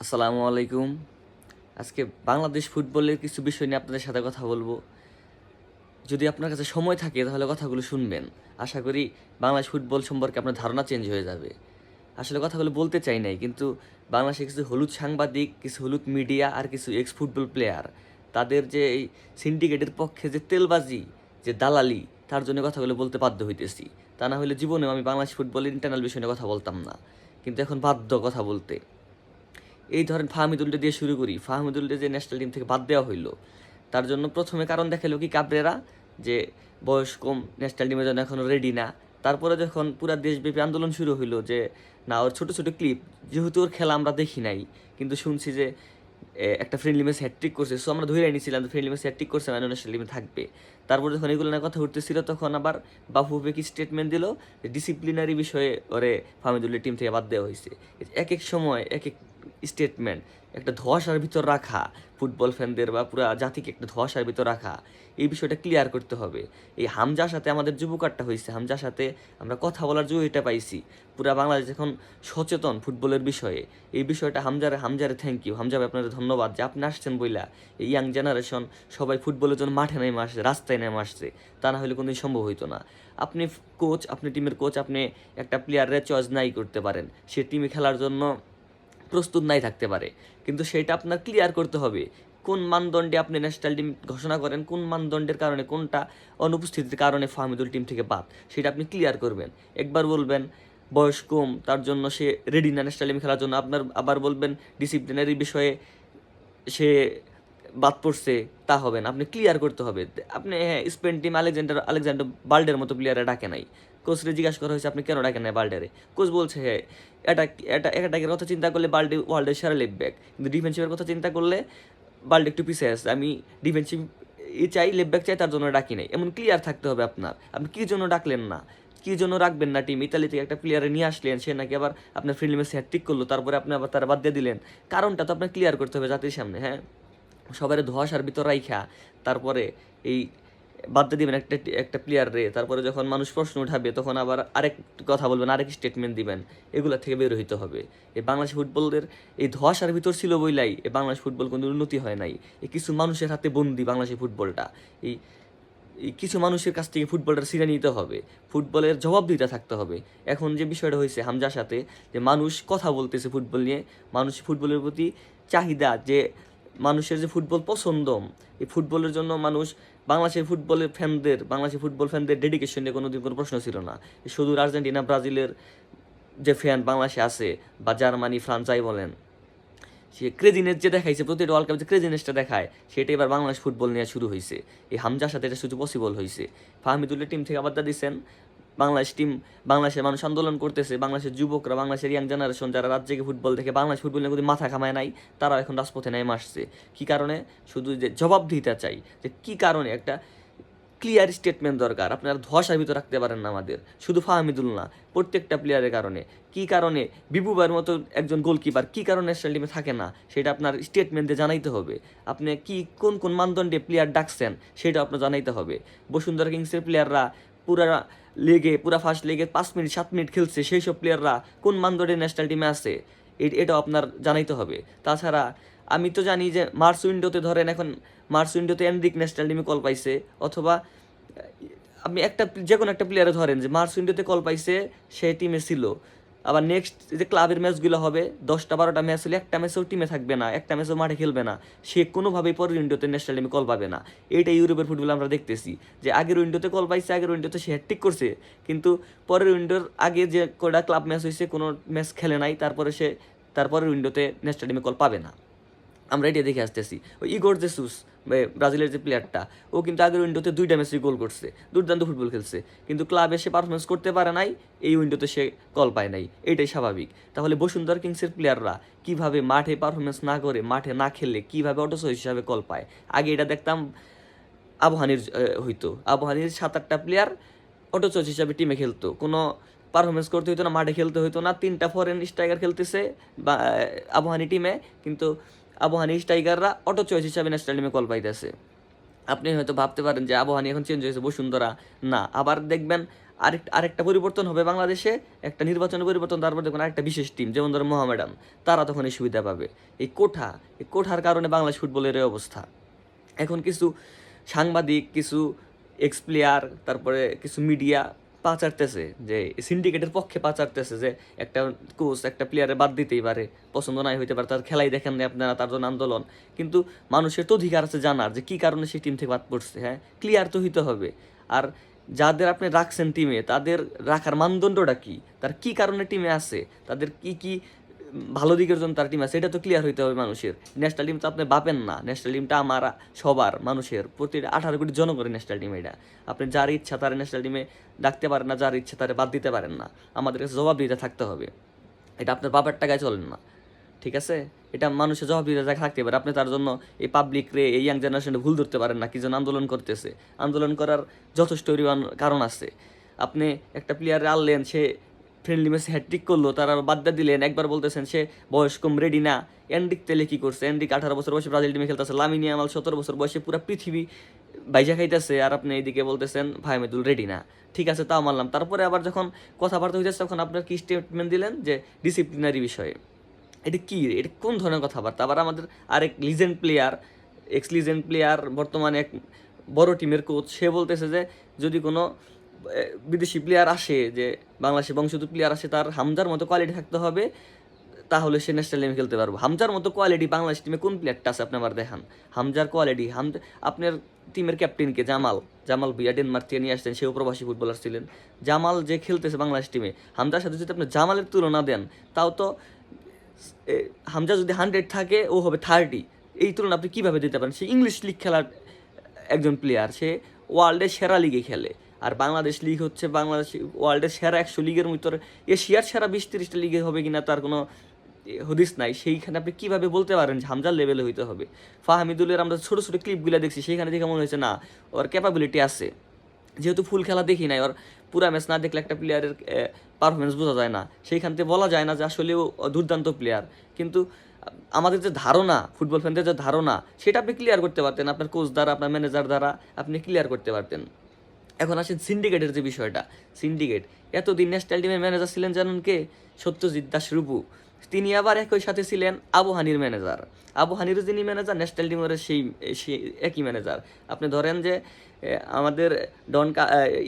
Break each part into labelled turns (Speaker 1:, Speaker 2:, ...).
Speaker 1: আসসালামু আলাইকুম। আজকে বাংলাদেশ ফুটবলের কিছু বিষয় নিয়ে আপনাদের সাথে কথা বলব। যদি আপনার কাছে সময় থাকে, তাহলে কথাগুলো শুনবেন। আশা করি বাংলাদেশ ফুটবল সম্পর্কে আপনার ধারণা চেঞ্জ হয়ে যাবে। আসলে কথাগুলো বলতে চাই নাই, কিন্তু বাংলাদেশে কিছু হলুদ সাংবাদিক, কিছু হলুদ মিডিয়া আর কিছু এক্স ফুটবল প্লেয়ার তাদের যে এই সিন্ডিকেটের পক্ষে যে তেলবাজি, যে দালালি, তার জন্য কথাগুলো বলতে বাধ্য হইতেছি। তা না হলে জীবনেও আমি বাংলাদেশ ফুটবলের ইন্টারনাল বিষয় নিয়ে কথা বলতাম না। কিন্তু এখন বাধ্য কথা বলতে। এই ধরেন ফাহমিদুলটা দিয়ে শুরু করি। ফাহমিদুলটা যে ন্যাশনাল টিম থেকে বাদ দেওয়া হইল, তার জন্য প্রথমে কারণ দেখাল কি কাবরেরা, যে বয়স কম ন্যাশনাল টিমের জন্য এখনও রেডি না। তারপরে যখন পুরা দেশব্যাপী আন্দোলন শুরু হইল যে, না, ওর ছোটো ছোটো ক্লিপ যেহেতু ওর খেলা আমরা দেখি নাই, কিন্তু শুনছি যে একটা ফ্রেন্ডলি ম্যাচ হ্যাট্রিক করছে। সো আমরা ধরে নিয়েছিলাম যে ফ্রেন্ডলি ম্যাচ হ্যাট্রিক করছে মানে ন্যাশনাল টিমে থাকবে। তারপর যখন এগুলো না কথা উঠতেছিল, তখন আবার বাফু কি স্টেটমেন্ট দিল ডিসিপ্লিনারি বিষয়ে ওরে ফাহমিদুল্লাহ টিম থেকে বাদ দেওয়া হয়েছে এক এক সময়, এক এক স্টেটমেন্ট একটা ধোয়াশার ভিতর রাখা ফুটবল ফ্যানদের বা পুরা জাতিকে একটা ধোয়াশার ভিতর রাখা এই বিষয়টা ক্লিয়ার করতে হবে। এই হামজার সাথে আমাদের যুবকারটা হয়েছে হামজার সাথে আমরা কথা বলার জন্য পাইছি পুরা বাংলাদেশ এখন সচেতন ফুটবলের বিষয়ে। এই বিষয়টা হামজারে হামজারে থ্যাংক ইউ হামজা ভাই, আপনাদের ধন্যবাদ যে আপনি আসছেন বইলা। এই ইয়াং জেনারেশন সবাই ফুটবলের জন্য মাঠে নেমে আসছে রাস্তায় নেমে আসছে। তা না হলে কোনোদিন সম্ভব হইতো না। আপনি কোচ আপনি টিমের কোচ আপনি একটা প্লেয়ারের চয়েস নাই করতে পারেন। সে টিমে খেলার জন্য প্রস্তুত নাই থাকতে পারে। কিন্তু সেটা আপনার ক্লিয়ার করতে হবে। কোন মানদণ্ডে আপনি ন্যাশনাল টিম ঘোষণা করেন, কোন মানদণ্ডের কারণে, কোনটা অনুপস্থিতির কারণে ফাহমিদুল টিম থেকে বাদ, সেটা আপনি ক্লিয়ার করবেন। একবার বলবেন, বয়স কম, তার জন্য সে রেডি না ন্যাশনাল টিম খেলার জন্য। আপনার আবার বলবেন ডিসিপ্লিনারি বিষয়ে সে বাদ পড়ছে, তা হবে না। আপনি ক্লিয়ার করতে হবে। আপনি হ্যাঁ স্পেন টিম আলেকজান্ডার আলেকজান্ডার বাল্ডের মতো প্লেয়ারে ডাকে নাই। কোচরে জিজ্ঞাসা করা হয়েছে, আপনি কেন ডাকেন নাই বাল্ডারে? কোচ বলছে হ্যাঁ এটা এটা অ্যাটাকের কথা চিন্তা করলে বাল্ডে ওয়ার্ল্ডের সেরা লেফট ব্যাক। কিন্তু ডিফেন্সিভের কথা চিন্তা করলে বাল্ডে একটু পিছিয়ে আছে। আমি ডিফেন্সিভ চাই লেফট ব্যাক চাই, তার জন্য ডাকি নাই। এমন ক্লিয়ার থাকতে হবে আপনার। আপনি কী জন্য ডাকলেন না? কী জন্য রাখবেন না টিম ইতালি থেকে একটা প্লেয়ারে নিয়ে আসলেন, সে নাকি আবার আপনার ফ্রেন্ডলি ম্যাচে হ্যাট্রিক করল, তারপরে আপনি আবার তারা বাদ দিয়ে দিলেন। কারণটা তো আপনার ক্লিয়ার করতে হবে জাতির সামনে হ্যাঁ? সবাই ধোয়াশার ভিতর রাইখা। তারপরে এই বাদ দিবেন একটা একটা প্লেয়ার রে। তারপরে যখন মানুষ প্রশ্ন উঠাবে, তখন আবার আরেক কথা বলবেন আরেক স্টেটমেন্ট দিবেন। এগুলা থেকে বের হইতে হবে। এই বাংলাদেশ ফুটবলের এই ধোয়াশার ভিতর ছিল বইলাই এই বাংলাদেশ ফুটবল কোনো উন্নতি হয় নাই। এই কিছু মানুষের হাতে বন্দি বাংলাদেশের ফুটবলটা। এই কিছু মানুষের কাছ থেকে ফুটবলটা ছিঁড়ে নিতে হবে। ফুটবলের জবাবদিহিতা থাকতে হবে। এখন যে বিষয়টা হয়েছে হামজার সাথে, যে মানুষ কথা বলতেছে ফুটবল নিয়ে, মানুষ ফুটবলের প্রতি চাহিদা, যে মানুষের যে ফুটবল পছন্দ, এই ফুটবলের জন্য মানুষ বাংলাদেশের ফুটবলের ফ্যানদের বাংলাদেশের ফুটবল ফ্যানদের ডেডিকেশন নিয়ে কোনোদিন কোনো প্রশ্ন ছিল না। শুধু আর্জেন্টিনা, ব্রাজিলের যে ফ্যান বাংলাদেশে আছে, বা জার্মানি, ফ্রান্স, যাই বলেন, সে ক্রেজিনেস যে দেখাইছে, প্রতিটা ওয়ার্ল্ড কাপ যে ক্রেজিনেসটা দেখায়, সেটা এবার বাংলাদেশ ফুটবল নিয়ে শুরু হয়েছে এই হামজার সাথে এটা শুধু পসিবল হয়েছে ফাহমিদুল্লাহ টিম থেকে আবার দিচ্ছেন বাংলাদেশ টিম বাংলাদেশের মানুষ আন্দোলন করতেছে, বাংলাদেশের যুবকরা, বাংলাদেশের ইয়াং জেনারেশন যারা রাত জেগে ফুটবল দেখে, বাংলাদেশ ফুটবল নিয়ে মাথা খামায় নাই তারা এখন রাজপথে নেমে আসছে। কি কারণে? শুধু যে জবাব জবাবদিহিতা চাই, যে কি কারণে? একটা ক্লিয়ার স্টেটমেন্ট দরকার, আপনারা ধসার ভিতর রাখতে পারেন না আমাদের, শুধু ফাহমিদুল না, প্রত্যেকটা প্লেয়ারের কারণে। কি কারণে? বিবুবার মতো একজন গোলকিপার কি কারণে ন্যাশনাল টিমে থাকে না? সেটা আপনার স্টেটমেন্টে জানাইতে হবে। আপনি কি কোন কোন মানদণ্ডে প্লেয়ার ডাকছেন সেটা আপনার জানাইতে হবে। বসুন্ধরা কিংসের প্লেয়াররা পুরা লেগে, পুরা ফার্স্ট লেগে পাঁচ মিনিট, সাত মিনিট খেলছে, সেই সব প্লেয়াররা কোন মানদণ্ডে ন্যাশনাল টিমে আছে? এটাও এটা আপনার জানাইতে হবে। তাছাড়া আমি তো জানি যে মার্চ উইন্ডোতে ধরেন এখন মার্চ উইন্ডোতে এনরিক ন্যাশনাল টিমে কল পাইছে, অথবা আপনি একটা, যে কোনো একটা প্লেয়ারে ধরেন যে মার্চ উইন্ডোতে কল পাইছে, সে টিমে ছিল। আবার নেক্সট যে ক্লাবের ম্যাচগুলো হবে, দশটা বারোটা ম্যাচ হলে একটা ম্যাচেও টিমে থাকবে না, একটা ম্যাচেও মাঠে খেলবে না। সে কোনোভাবেই পরের উইন্ডোতে ন্যাশনাল টিমে কল পাবে না। এইটা ইউরোপের ফুটবল আমরা দেখতেছি। যে আগের উইন্ডোতে কল পাইছে, আগের উইন্ডোতে সে হ্যাট্রিক করছে। কিন্তু পরের উইন্ডোর আগে যে কটা ক্লাব ম্যাচ হয়েছে, কোনো ম্যাচ খেলে নাই, তারপরে সে তারপরের উইন্ডোতে ন্যাশনাল টিমে কল পাবে না। আমরা এটা দেখে আসতেছি। ওই ইগোর জেসুস এ, ব্রাজিলের যে প্লেয়ারটা ও কিন্তু আগের উইন্ডোতে দুইটা ম্যাচে গোল করছে দুর্দান্ত ফুটবল খেলছে। কিন্তু ক্লাবে সে পারফরমেন্স করতে পারে নাই এই উইন্ডোতে সে কল পায় নাই। এটাই স্বাভাবিক। তাহলে বসুন্ধরা কিংসের প্লেয়াররা কীভাবে মাঠে পারফরমেন্স না করে মাঠে না খেললে কীভাবে অটো হিসাবে কল পায়? আগে এটা দেখতাম আবহানির হইতো। আবহানির সাত আটটা প্লেয়ার অটো চয়েস হিসাবে টিমে খেলতো। কোনো পারফরমেন্স করতে হইতো না মাঠে খেলতে হইতো না। তিনটা ফরেন স্ট্রাইকার খেলতেছে বা আবহানি টিমে কিন্তু আবহানি স্ট্রাইকাররা অটো চয়েস হিসাবে ন্যাশনাল টিমে কল পাইতেছে আপনি হয়তো ভাবতে পারেন যে আবহানি এখন চেঞ্জ হয়েছে বসুন্ধরা। না, আবার দেখবেন আরেক আরেকটা পরিবর্তন হবে বাংলাদেশে। একটা নির্বাচনের পরিবর্তন, তারপর দেখুন আরেকটা বিশেষ টিম যেমন ধরো মোহামেডান। তারা তখন এই সুবিধা পাবে। এই কোঠা, এই কোঠার কারণে বাংলাদেশ ফুটবলের অবস্থা। এখন কিছু সাংবাদিক, কিছু এক্স প্লেয়ার তারপরে কিছু মিডিয়া পাচারতেছে, যে সিন্ডিকেটের পক্ষে পাচারতেছে, যে একটা কোচ একটা প্লেয়ারে বাদ দিতেই পারে, পছন্দ নাই হইতে পারে, তার খেলাই দেখেন না আপনারা, তার জন্য আন্দোলন। কিন্তু মানুষের তো অধিকার আছে জানার, যে কী কারণে সেই টিম থেকে বাদ পড়ছে হ্যাঁ? ক্লিয়ার তো হইতে হবে। আর যাদের আপনি রাখছেন টিমে তাদের রাখার মানদণ্ডটা কি? তার কি কারণে টিমে আছে? তাদের কি কি ভালো দিকের জন্য তার টিম আছে, এটা তো ক্লিয়ার হইতে হবে মানুষের। ন্যাশনাল টিম তো আপনি পাবেন না ন্যাশনাল টিমটা আমার সবার, মানুষের। প্রতিটা আঠারো কোটি জনগণের ন্যাশনাল টিম এটা। আপনি যার ইচ্ছা তার ন্যাশনাল টিমে ডাকতে পারেন না, যার ইচ্ছা তারে বাদ দিতে পারেন না। আমাদের কাছে জবাব দিতে থাকতে হবে। এটা আপনার বাবার টাকায় চলেন না। ঠিক আছে? এটা মানুষের জবাব দিতে থাকতে পারে। আপনি তার জন্য এই পাবলিক রে, এই ইয়াং জেনারেশনে ভুল ধরতে পারেন না, কি জন্য আন্দোলন করতেছে। আন্দোলন করার যথেষ্ট কারণ আছে। আপনি একটা প্লেয়ারে আনলেন, সে ফ্রেন্ডলি ম্যাচে হ্যাট্রিক করল, তারা বাদ দিয়ে দিলেন। একবার বলতেছেন, সে বয়স কম রেডি না। এন্ডিক তেলে কি করছে? এন্ডিক আঠারো বছর বয়সে ব্রাজিল টিমে খেলতেছে। লামিনী আমাল সতেরো বছর বয়সে পুরো পৃথিবী বাইজা খাইতেছে। আর আপনি এইদিকে বলতেছেন, ভাই মেদুল রেডি না। ঠিক আছে, তাও মানলাম। তারপরে আবার যখন কথাবার্তা হইতেছে, তখন আপনার কি স্টেটমেন্ট দিলেন? যে ডিসিপ্লিনারি বিষয়ে। এটা কি? এটা কোন ধরনের কথাবার্তা? আবার আমাদের আরেক legend player ex legend player বর্তমানে এক বড় টিমের কোচ সে বলতেছে যে, যদি কোনো বিদেশি প্লেয়ার আসে যে বাংলাদেশে বংশোদ্ভূত প্লেয়ার আসে, তার হামজার মতো কোয়ালিটি থাকতে হবে, তাহলে সে ন্যাশনাল টিমে খেলতে পারব। হামজার মতো কোয়ালিটি বাংলাদেশ টিমে কোন প্লেয়ারটা আছে, আপনি আমার দেখান। হামজার কোয়ালিটি হাম আপনার টিমের ক্যাপ্টেনকে জামাল। জামাল ভুইয়া ডেনমার্ক থেকে নিয়ে আসছেন, সেও প্রবাসী ফুটবলার ছিলেন। জামাল যে খেলতেছে বাংলাদেশ টিমে হামজার সাথে যদি আপনি জামালের তুলনা দেন, তাও তো হামজা যদি হান্ড্রেড থাকে, ও হবে থার্টি এই তুলনা আপনি কীভাবে দিতে পারেন? সে ইংলিশ লিগ খেলার একজন প্লেয়ার সে ওয়ার্ল্ডের সেরা লিগে খেলে। আর বাংলাদেশ লিগ হচ্ছে বাংলাদেশ ওয়ার্ল্ডের সেরা একশো লিগের ভিতরে এশিয়ার সেরা বিশ তিরিশটা লিগে হবে কিনা তার কোনো হদিস নাই। সেইখানে আপনি কীভাবে বলতে পারেন যে হামজার লেভেলে হইতে হবে? ফাহামিদুলের আমরা ছোটো ছোটো ক্লিপগুলো দেখছি, সেইখানে দেখে মনে হয়েছে না, ওর ক্যাপাবিলিটি আছে। যেহেতু ফুল খেলা দেখি নাই, ওর পুরা ম্যাচ না দেখলে একটা প্লেয়ারের পারফরমেন্স বোঝা যায় না। সেইখান থেকে বলা যায় না যে আসলেও দুর্দান্ত প্লেয়ার কিন্তু আমাদের যে ধারণা ফুটবল ফ্যানদের যে ধারণা, সেটা আপনি ক্লিয়ার করতে পারতেন, আপনার কোচ দ্বারা, আপনার ম্যানেজার দ্বারা আপনি ক্লিয়ার করতে পারতেন। এখন আসেন সিন্ডিকেটের যে বিষয়টা সিন্ডিকেট এতদিন ন্যাশনাল টিমের ম্যানেজার ছিলেন জানেন কে? সত্যজিৎ দাস রূপু। তিনি আবার একই সাথে ছিলেন আবু হানির ম্যানেজার আবু হানিরও যিনি ম্যানেজার ন্যাশনাল টিমের সেই একই ম্যানেজার আপনি ধরেন যে আমাদের ডনকা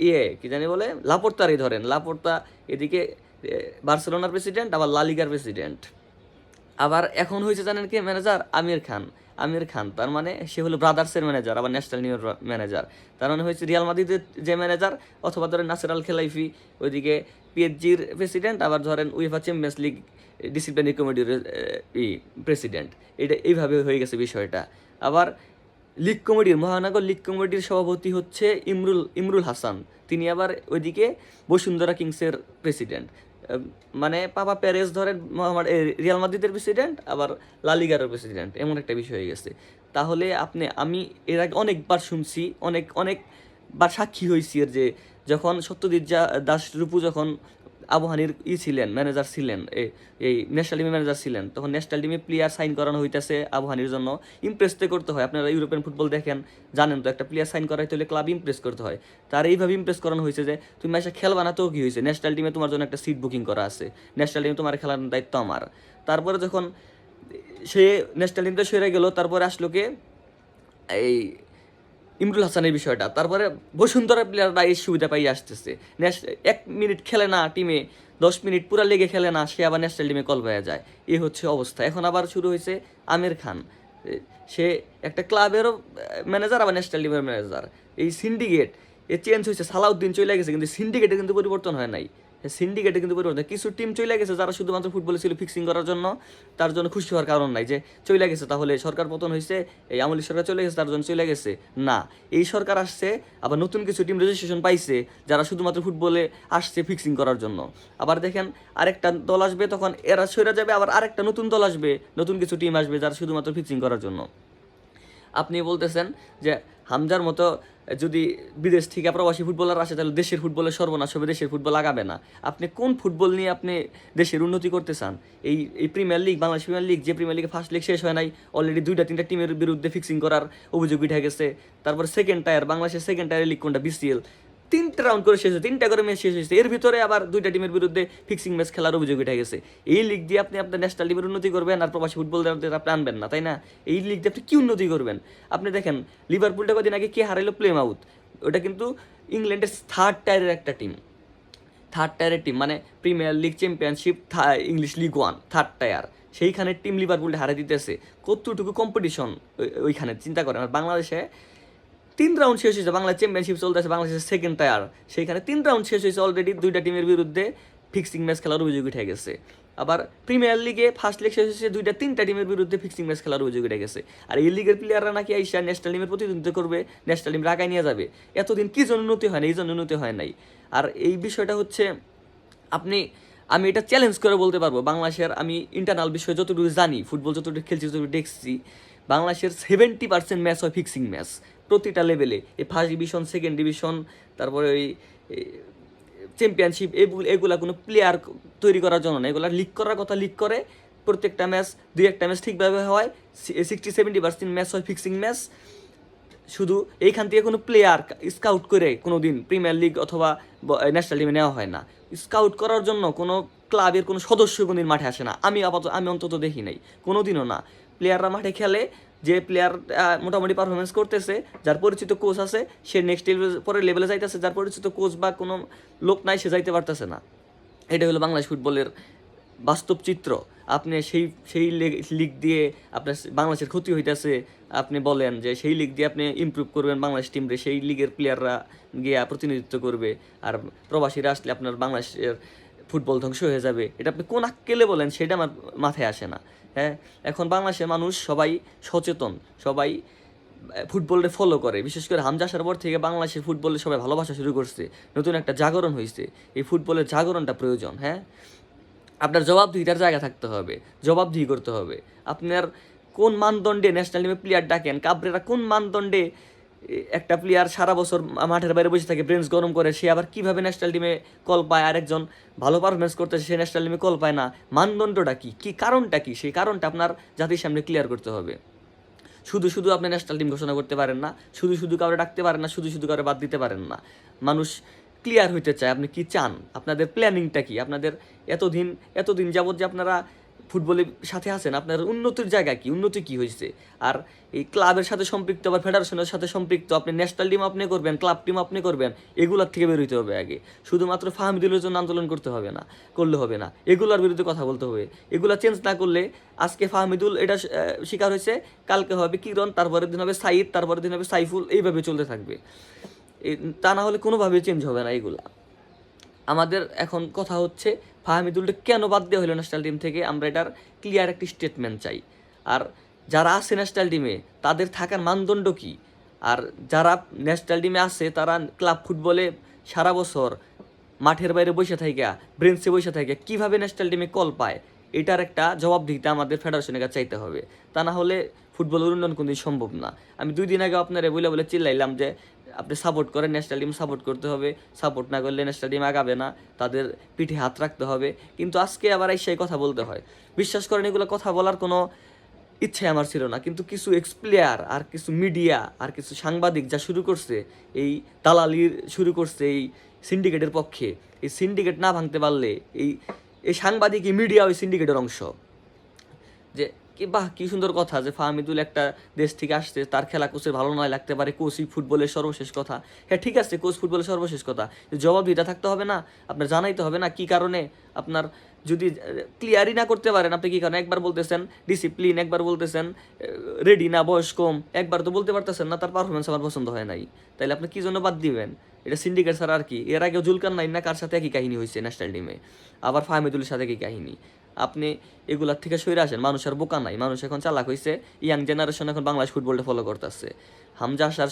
Speaker 1: ইয়ে কি জানি বলে? লাপোর্তারই ধরেন। লাপোর্তা এদিকে বার্সেলোনার প্রেসিডেন্ট আবার লালিগার প্রেসিডেন্ট আবার এখন হয়েছে জানেন কি ম্যানেজার আমির খান আমির খান। তার মানে সে হলো ব্রাদার্সের ম্যানেজার আবার ন্যাশনাল নিউর ম্যানেজার তার মানে হয়েছে রিয়াল মাদ্রিদের যে ম্যানেজার অথবা ধরেন আল খেলাইফি ওইদিকে পিএইচজির প্রেসিডেন্ট আবার ধরেন উইফা চ্যাম্পিয়ন্স লিগ ডিসিপ্লিনারি কমিটির ই প্রেসিডেন্ট এটা এইভাবে হয়ে গেছে বিষয়টা। আবার লিগ কমিটির মহানগর লিগ কমিটির সভাপতি হচ্ছে ইমরুল ইমরুল হাসান। তিনি আবার ওইদিকে বসুন্ধরা কিংসের প্রেসিডেন্ট মানে পাপা প্যারেস ধরেন রিয়াল মাদ্রিদের প্রেসিডেন্ট আবার লালিগারের প্রেসিডেন্ট এমন একটা বিষয় হয়ে গেছে। তাহলে আপনি, আমি এর আগে অনেকবার শুনছি, অনেক, অনেকবার সাক্ষী হয়েছি এর যে, যখন সত্যজিৎ যা, দাস রূপু যখন আবহানির ই ছিলেন ম্যানেজার ছিলেন এই ন্যাশনাল টিমের ম্যানেজার ছিলেন। তখন ন্যাশনাল টিমে প্লেয়ার সাইন করানো হইতেছে আবহানির জন্য। ইমপ্রেস তো করতে হয়, আপনারা ইউরোপিয়ান ফুটবল দেখেন, জানেন তো, একটা প্লেয়ার সাইন করাইতে হলে ক্লাব ইমপ্রেস করতে হয়। তার এইভাবে ইমপ্রেস করানো হয়েছে যে, তুমি এসে খেলবা না তো কি হয়েছে ন্যাশনাল টিমে তোমার জন্য একটা সিট বুকিং করা আছে। ন্যাশনাল টিমে তোমার খেলার দায়িত্ব আমার। তারপরে যখন সে ন্যাশনাল টিমটা সেরে গেল, তারপরে আসলো কে? এই ইমরুল হাসানের বিষয়টা। তারপরে বসুন্ধরা প্লেয়াররা এই সুবিধা পাই আসতেছে। এক মিনিট খেলে না টিমে দশ মিনিট পুরা লেগে খেলে না, সে আবার ন্যাশনাল টিমে কল হয়ে যায়। এই হচ্ছে অবস্থা। এখন আবার শুরু হয়েছে আমির খান। সে একটা ক্লাবেরও ম্যানেজার আবার ন্যাশনাল টিমের ম্যানেজার এই সিন্ডিকেট এ চেঞ্জ হয়েছে, সালাউদ্দিন চলে গেছে, কিন্তু সিন্ডিকেটে কিন্তু পরিবর্তন হয় নাই। সিন্ডিকেটে কিন্তু পরিবর্তন কিছু টিম চলে গেছে যারা শুধুমাত্র ফুটবলে ছিল ফিক্সিং করার জন্য, তার জন্য খুশি হওয়ার কারণ নাই যে চলে গেছে, তাহলে সরকার পতন হয়েছে এই আমলি সরকার চলে গেছে, তার জন্য চলে গেছে। না, এই সরকার আসছে, আবার নতুন কিছু টিম রেজিস্ট্রেশন পাইছে, যারা শুধুমাত্র ফুটবলে আসছে ফিক্সিং করার জন্য। আবার দেখেন, আরেকটা দল আসবে, তখন এরা সরে যাবে, আবার আরেকটা নতুন দল আসবে, নতুন কিছু টিম আসবে যারা শুধুমাত্র ফিক্সিং করার জন্য। আপনি বলতেছেন যে হামজার মতো যদি বিদেশ থেকে প্রবাসী ফুটবলার আসে, তাহলে দেশের ফুটবলের সর্বনাশ হবে, দেশের ফুটবল আগাবে না। আপনি কোন ফুটবল নিয়ে আপনি দেশের উন্নতি করতে চান? এই এই premier league Bangladesh premier league যে প্রিমিয়ার লিগে ফার্স্ট লিগ শেষ হয় নাই অলরেডি দুইটা, তিনটা টিমের বিরুদ্ধে ফিক্সিং করার অভিযোগ উঠে গেছে। তারপর সেকেন্ড টায়ার বাংলাদেশের সেকেন্ড টায়ারের লিগ কোনটা? বিসিএল তিনটা রাউন্ড করে শেষ হয়েছে, তিনটা করে ম্যাচ শেষ হয়েছে। এর ভিতরে আবার দুইটা টিমের বিরুদ্ধে ফিক্সিং ম্যাচ খেলার অভিযোগ উঠে গেছে। এই লিগ দিয়ে আপনি আপনার ন্যাশনাল টিমের উন্নতি করবেন আর প্রবাসী ফুটবলদের আপনি আনবেন না, তাই না? এই লিগ দিয়ে আপনি কী উন্নতি করবেন? আপনি দেখেন লিভারপুলটা কদিন আগে কে হারাইলো? প্লেম আউট ওটা কিন্তু ইংল্যান্ডের থার্ড টায়ারের একটা টিম থার্ড টায়ারের টিম মানে premier league championship English league one third tier সেইখানে টিম লিভারপুলটা হারিয়ে দিতেছে। কতটুকু কম্পিটিশন ওইখানে, চিন্তা করেন। আর বাংলাদেশে তিন রাউন্ড শেষ হয়েছে, বাংলা চ্যাম্পিয়নশিপ চলতেছে, বাংলাদেশের সেকেন্ড টায়ার সেইখানে তিন রাউন্ড শেষ হয়েছে অলরেডি দুইটা টিমের বিরুদ্ধে ফিক্সিং ম্যাচ খেলার অভিযোগ উঠে গেছে। আবার প্রিমিয়ার লিগে ফার্স্ট লিগ শেষ হয়েছে, দুইটা তিনটা টিমের বিরুদ্ধে ফিক্সিং ম্যাচ খেলার অভিযোগ উঠে গেছে। আর এই লিগের প্লেয়াররা নাকি আইসা ন্যাশনাল টিমের প্রতিদ্বন্দ্বিতা করবে ন্যাশনাল টিম রাগায় নিয়ে যাবে। এতদিন কি জন্য উন্নতি হয় না এই জন্য উন্নতি হয় নাই। আর এই বিষয়টা হচ্ছে, আপনি, আমি এটা চ্যালেঞ্জ করে বলতে পারব, বাংলাদেশের আমি ইন্টারনাল বিষয়ে যতটুকু জানি ফুটবল যতটুকু খেলছি যতটুকু দেখছি, বাংলাদেশের সেভেন্টি পার্সেন্ট ম্যাচ হয় ফিক্সিং ম্যাচ প্রতিটা লেভেলে এই ফার্স্ট ডিভিশন সেকেন্ড ডিভিশন তারপরে ওই চ্যাম্পিয়নশিপ এগুলো এগুলা কোনো প্লেয়ার তৈরি করার জন্য না। এগুলা লিক করার কথা লিক করে, প্রত্যেকটা ম্যাচ দুই একটা ম্যাচ ঠিকভাবে হয় সিক্সটি সেভেন্টি পার্সেন্ট ম্যাচ হয় ফিক্সিং ম্যাচ শুধু এইখান থেকে কোনো প্লেয়ার স্কাউট করে কোনো দিন প্রিমিয়ার লিগ অথবা ন্যাশনাল টিমে নেওয়া হয় না। স্কাউট করার জন্য কোনো ক্লাবের কোনো সদস্য কোনো দিন মাঠে আসে না। আমি আপাতত আমি অন্তত দেখি নাই। কোনো দিনও না প্লেয়াররা মাঠে খেলে যে প্লেয়ার মোটামুটি পারফরমেন্স করতেছে, যার পরিচিত কোচ আছে, সে নেক্সট পরের লেভেলে যাইতেছে, যার পরিচিত কোচ বা কোনো লোক নাই, সে যাইতে পারতেছে না। এটা হলো বাংলাদেশ ফুটবলের বাস্তব চিত্র। আপনি সেই সেই লিগ দিয়ে আপনার বাংলাদেশের ক্ষতি হইতেছে, আপনি বলেন যে সেই লিগ দিয়ে আপনি ইমপ্রুভ করবেন বাংলাদেশ টিমরে সেই লিগের প্লেয়াররা গিয়া প্রতিনিধিত্ব করবে। আর প্রবাসীরা আসলে আপনার বাংলাদেশের ফুটবল ধ্বংস হয়ে যাবে। এটা আপনি কোন আক্কেলে বলেন সেটা আমার মাথায় আসে না। হ্যাঁ? এখন বাংলাদেশের মানুষ সবাই সচেতন, সবাই ফুটবলকে ফলো করে। বিশেষ করে হামজা আসার পর থেকে বাংলাদেশের ফুটবলে সবাই ভালোবাসা শুরু করছে। নতুন একটা জাগরণ হয়েছে এই ফুটবলের জাগরণটা প্রয়োজন হ্যাঁ? আপনার জবাবদিহিতার জায়গা থাকতে হবে। জবাবদিহি করতে হবে। আপনার কোন মানদণ্ডে ন্যাশনাল টিমে প্লেয়ার ডাকেন, কাবরেরা কোন মানদণ্ডে একটা প্লেয়ার সারা বছর মাঠের বাইরে বসে থাকে ব্রেঞ্চ গরম করে, সে আবার কীভাবে ন্যাশনাল টিমে কল পায়? আরেকজন ভালো পারফরমেন্স করতেছে, সে ন্যাশনাল টিমে কল পায় না। মানদণ্ডটা কী? কী কারণটা কী? সেই কারণটা আপনার জাতির সামনে ক্লিয়ার করতে হবে। শুধু শুধু আপনি ন্যাশনাল টিম ঘোষণা করতে পারেন না, শুধু শুধু কাউরে ডাকতে পারেন না, শুধু শুধু কাউরে বাদ দিতে পারেন না। মানুষ ক্লিয়ার হইতে চায়, আপনি কি চান? আপনাদের প্ল্যানিংটা কি? আপনাদের এতদিন এতদিন যাবত যে আপনারা ফুটবলের সাথে আছেন, আপনার উন্নতির জায়গা কি? উন্নতি কি হয়েছে? আর এই ক্লাবের সাথে সম্পৃক্ত বা ফেডারেশনের সাথে সম্পৃক্ত আপনি ন্যাশনাল টিম আপনি করবেন ক্লাব টিম আপনি করবেন, এগুলোর থেকে বেরোতে হবে আগে। শুধুমাত্র ফাহমিদুলের জন্য আন্দোলন করতে হবে না, করলে হবে না। এগুলোর বিরুদ্ধে কথা বলতে হবে। এগুলো চেঞ্জ না করলে আজকে ফাহমিদুল এটা শিকার হয়েছে, কালকে হবে কিরণ, তারপরের দিন হবে সাইদ, তারপরের দিন হবে সাইফুল, এইভাবে চলতে থাকবে। তা না হলে কোনোভাবে চেঞ্জ হবে না এগুলা। আমাদের এখন কথা হচ্ছে ফাহমিদুলটা কেন বাদ দেওয়া হলো ন্যাশনাল টিম থেকে? আমরা এটার ক্লিয়ার একটি স্টেটমেন্ট চাই। আর যারা আছে ন্যাশনাল টিমে তাদের থাকার মানদণ্ড কি? আর যারা ন্যাশনাল টিমে আছে, তারা ক্লাব ফুটবলে সারা বছর মাঠের বাইরে বসে থাকে ব্রেঞ্চে বসে থাকে, কীভাবে ন্যাশনাল টিমে কল পায়? এটার একটা জবাবদিহিতা আমাদের ফেডারেশনের কাছে চাইতে হবে। তা না হলে ফুটবলের উন্নয়ন কোনোদিন সম্ভব না। আমি দুই দিন আগে আপনারা বলে বলে চিল্লাইলাম যে আপনি সাপোর্ট করেন ন্যাশনাল টিম সাপোর্ট করতে হবে। সাপোর্ট না করলে ন্যাশনাল টিম আগাবে না। তাদের পিঠে হাত রাখতে হবে। কিন্তু আজকে আবার এই সেই কথা বলতে হয়। বিশ্বাস করেন, এগুলো কথা বলার কোনো ইচ্ছে আমার ছিল না। কিন্তু কিছু এক্সপ্লেয়ার আর কিছু মিডিয়া আর কিছু সাংবাদিক যা শুরু করছে, এই দালালির শুরু করছে এই সিন্ডিকেটের পক্ষে, এই সিন্ডিকেট না ভাঙতে পারলে এই এই সাংবাদিক, এই মিডিয়া ওই সিন্ডিকেটের অংশ। যে কি, বাহ, কি সুন্দর কথা যে ফাহমিদুল একটা দেশ থেকে আসছে, তার খেলা কোচের ভালো নয় লাগতে পারে, কোচই ফুটবলের সর্বশেষ কথা। হ্যাঁ ঠিক আছে, কোচ ফুটবলের সর্বশেষ কথা। জবাব দিতে থাকতে হবে না, আপনার জানাইতে হবে না, কি কারণে আপনার যদি ক্লিয়ারই না করতে পারেন, আপনি কি কারণে? একবার বলতেছেন ডিসিপ্লিন একবার বলতেছেন রেডি না, বয়স কম, একবার তো বলতে পারতেছেন না, তার পারফরমেন্স আমার পছন্দ হয় নাই। তাইলে আপনি কি জন্য বাদ দিবেন? এটা সিন্ডিকেট স্যার আর কি, এর আগে জুলকান নাই না, কার সাথে একই কাহিনী হয়েছে ন্যাশনাল টিমে আবার ফাহমিদুলের সাথে একই কাহিনী। আপনি এগুলার থেকে সরে আসেন, মানুষ আর বোকা নাই। মানুষ এখন চালাক হয়েছে ইয়াং জেনারেশন এখন বাংলাদেশ ফুটবলটা ফলো করতেছে। হামজা আসার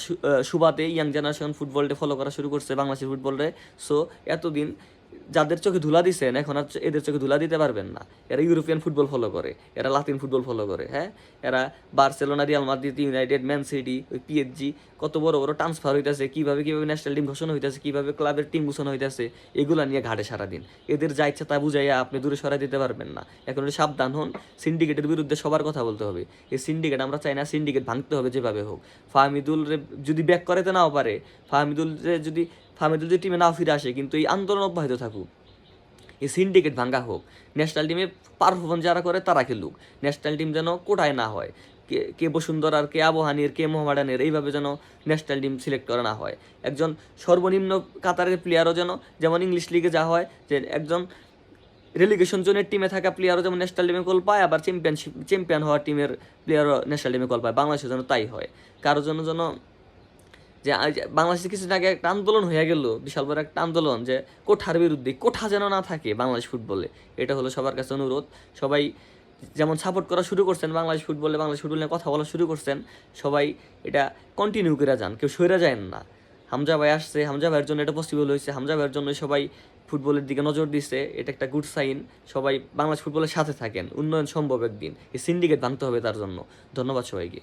Speaker 1: সুবাদে ইয়াং জেনারেশন ফুটবলটা ফলো করা শুরু করছে বাংলাদেশের ফুটবলে সো এতদিন যাদের চোখে ধুলা দিছেন, এখন আর এদের চোখে ধুলা দিতে পারবেন না। এরা ইউরোপিয়ান ফুটবল ফলো করে, এরা লাতিন ফুটবল ফলো করে হ্যাঁ? এরা Barcelona, Real Madrid, United, Man City, ওই পিএইচজি কত বড় বড় ট্রান্সফার হইতেছে, কীভাবে কীভাবে ন্যাশনাল টিম ঘোষণা হইতেছে, কীভাবে ক্লাবের টিম ঘোষণা হইতেছে, এগুলা নিয়ে ঘাটে সারাদিন। এদের যা ইচ্ছা তা বুঝাইয়া আপনি দূরে সরাই দিতে পারবেন না। এখন সাবধান হন সিন্ডিকেটের বিরুদ্ধে সবার কথা বলতে হবে। এই সিন্ডিকেট আমরা চাই না সিন্ডিকেট ভাঙতে হবে যেভাবে হোক। ফাহমিদুল যদি ব্যাক করাতে নাও পারে, ফাহমিদুল যদি ফার্মে যদি টিমে না ফিরে আসে, কিন্তু এই আন্দোলন অব্যাহত থাকুক। এই সিন্ডিকেট ভাঙ্গা হোক ন্যাশনাল টিমে পারফরমেন্স যারা করে, তারা খেলুক। ন্যাশনাল টিম যেন কোটায় না হয়, কে কে বসুন্ধরার, কে আবহানির কে মোহামেডানের এইভাবে যেন ন্যাশনাল টিম সিলেক্ট করা না হয়। একজন সর্বনিম্ন কাতারের প্লেয়ারও যেন, যেমন ইংলিশ লিগে যা হয়, যে একজন রেলিগেশন জোনের টিমে থাকা প্লেয়ারও যেমন ন্যাশনাল টিমে কল পায়, আবার চ্যাম্পিয়নশিপ চ্যাম্পিয়ন হওয়া টিমের প্লেয়ারও ন্যাশনাল টিমে কল পায়। বাংলাদেশের জন্য তাই হয়। কারোর জন্য যেন যে বাংলাদেশে কিছুদিন আগে একটা আন্দোলন হয়ে গেল বিশাল বড় একটা আন্দোলন যে, কোঠার বিরুদ্ধে, কোঠা যেন না থাকে বাংলাদেশ ফুটবলে। এটা হলো সবার কাছে অনুরোধ। সবাই যেমন সাপোর্ট করা শুরু করছেন বাংলাদেশ ফুটবলে, বাংলাদেশ ফুটবল নিয়ে কথা বলা শুরু করছেন, সবাই এটা কন্টিনিউ করে যান, কেউ সরে যায় না। হামজা ভাই আসছে, হামজা ভাইয়ের জন্য এটা পসিবল হয়েছে, হামজা ভাইয়ের জন্য সবাই ফুটবলের দিকে নজর দিচ্ছে এটা একটা গুড সাইন সবাই বাংলাদেশ ফুটবলের সাথে থাকেন, উন্নয়ন সম্ভব একদিন, এই সিন্ডিকেট ভাঙতে হবে তার জন্য। ধন্যবাদ সবাইকে।